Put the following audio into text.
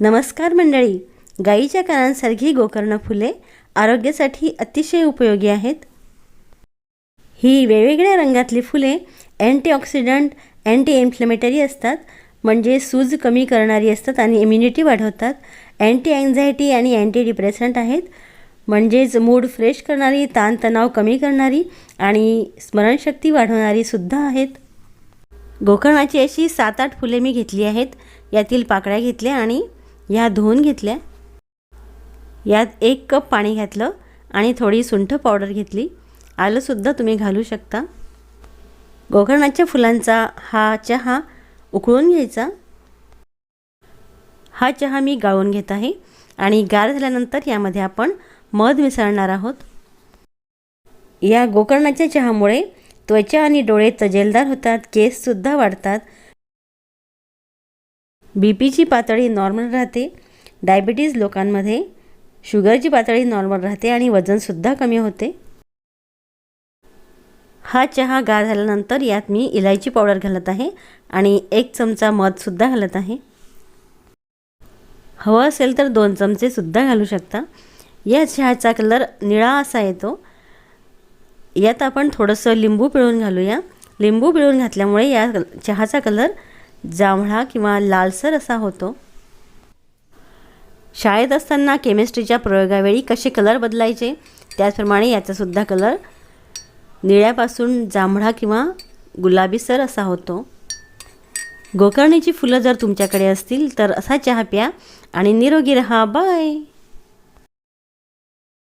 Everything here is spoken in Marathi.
नमस्कार मंडळी. गाईच्या कानांसारखी गोकर्ण फुले आरोग्यासाठी अतिशय उपयोगी आहेत. ही वेगवेगळ्या रंगातली फुले अँटीऑक्सिडंट अँटी इन्फ्लेमेटरी असतात. म्हणजे सूज कमी करणारी असतात आणि इम्युनिटी वाढवतात. अँटी अँझायटी आणि अँटी डिप्रेसंट आहेत. म्हणजेच मूड फ्रेश करणारी ताणतणाव कमी करणारी आणि स्मरणशक्ती वाढवणारी सुद्धा आहेत. गोकर्णाची अशी सात आठ फुले मी घेतली आहेत. यातील पाकळ्या घेतल्या आणि ह्या धुवून घेतल्या. यात एक कप पाणी घातलं आणि थोडी सुंठ पावडर घेतली. आलंसुद्धा तुम्ही घालू शकता. गोकर्णाच्या फुलांचा हा चहा उकळून घ्यायचा. हा चहा मी गाळून घेत आहे आणि गार झाल्यानंतर यामध्ये आपण मध मिसळणार आहोत. या गोकर्णाच्या चहामुळे त्वचा आणि डोळे तजेलदार होतात केससुद्धा वाढतात बी पीची पातळी नॉर्मल राहते. डायबिटीज लोकांमध्ये शुगरची पातळी नॉर्मल राहते आणि वजनसुद्धा कमी होते. हा चहा गार झाल्यानंतर यात मी इलायची पावडर घालत आहे आणि एक चमचा मधसुद्धा घालत आहे. हवं असेल तर दोन चमचेसुद्धा घालू शकता. या चहाचा कलर निळा असा येतो. यात आपण थोडंसं लिंबू पिळून घालूया. लिंबू पिळून घातल्यामुळे या चहाचा कलर जांभळा किंवा लालसर असा होतो. शाळेत असताना केमिस्ट्रीच्या प्रयोगावेळी कसे कलर बदलायचे? त्याचप्रमाणे याचासुद्धा कलर निळ्यापासून जांभळा किंवा गुलाबीसर असा होतो. गोकर्णीची फुलं जर तुमच्याकडे असतील तर असा चहा प्या आणि निरोगी रहा. बाय